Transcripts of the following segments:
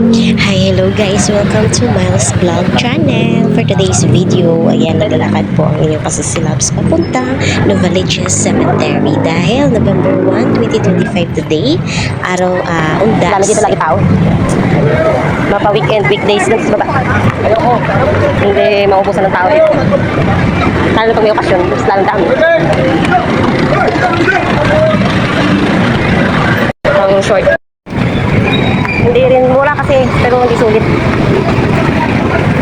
Hi, hello guys! Welcome to Miles Vlog Channel. For today's video, ayan, naglalakad po ang inyong kasisilabs papuntang Novaliches Cemetery dahil November 1, 2025 today, araw uh, undas. Lalo dito lagi tao. Mapa weekend, weekdays lang sa baba. Ayoko. Hindi maubusan ng tao dito. Lalo na pag may okasyon, mas lalong dami. Ang short. Hindi rin mura kasi, pero hindi sulit.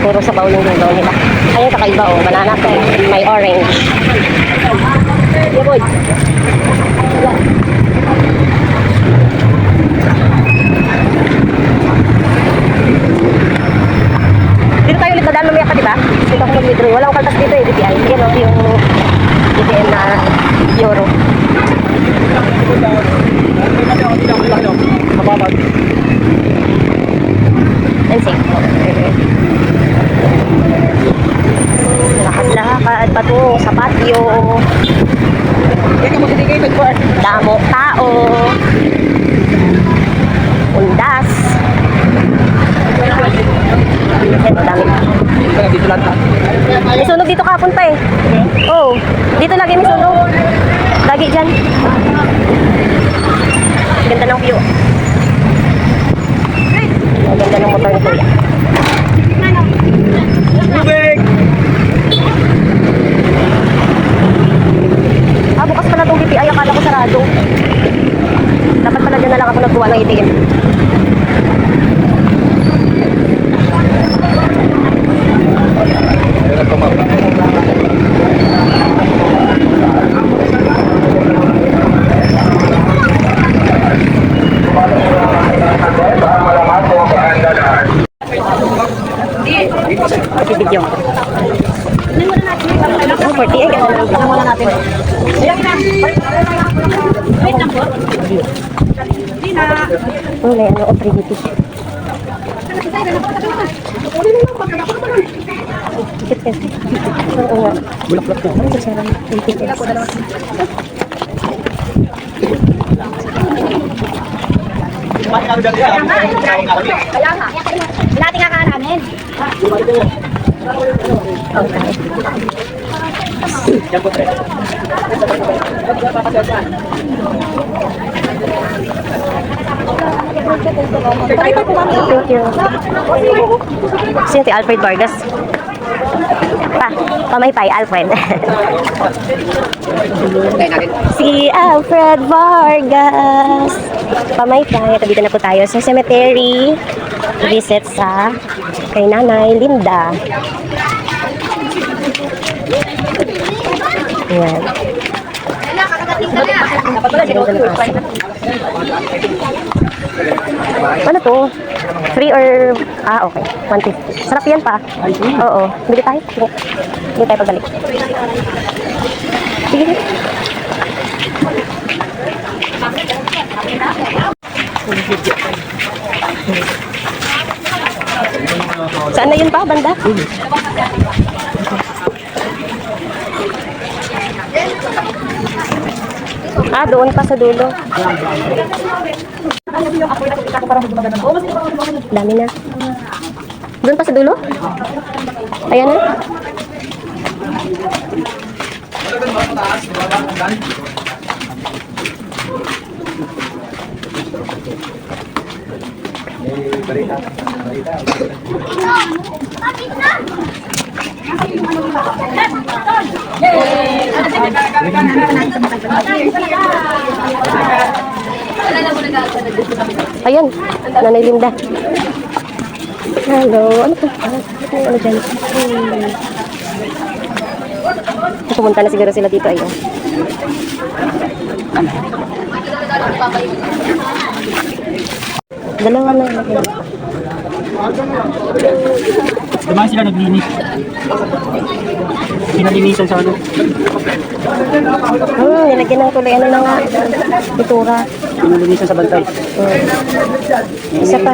Puro sabaw yung lugaw nila. Ayun, kakaiba oh. Banana to. May orange. Yeah. Dito tayo ulit nadaan lumaya ka, di ba? Dito ako mag-withdraw. Walang kaltas dito eh, DTI. Yan o, yung DTM na euro. Lakad-lakad pa to sa patio. Damo tao. Undas. Yan, dami. May sunog dito kahapon pa eh. Oo. dito lagi may sunog. Lagi dyan. Na lang ako nagkuha ng ATM. Video mo. Oh, 40 eh. Ganda muna natin. Oh, may ano, opportunity. Bakit kasi? Oo nga. Bulaklak na. Ano sa 20 pesos? Kaya nga. Natin nga namin. Thank you. Sino si Alfred Vargas? Pa, pamaypay, Alfred. si Alfred Vargas. Pamaypay. Ito dito na po tayo sa cemetery. Visit sa kay Nanay Linda. Ayan. Aso. Ano to? Free or... Ah, okay. 150. Sarap yan pa. Oo. Bili tayo. Sige. Bili tayo pagbalik. Sige. Saan na yun pa, banda? Ah, doon pa sa dulo. Dami na. Doon pa sa dulo? Ayan na. Ayan, Nanay Linda. Hello, ano to? Ano, ano dyan? Hmm. Pumunta na siguro sila dito, ayun. Dalawa na. Dumaan sila naglinis. Pinalinisan sa ano. Hmm, nilagyan ng kulay. Ano na nga? Itura. Pinalinisan sa bantay. Hmm. Isa pa.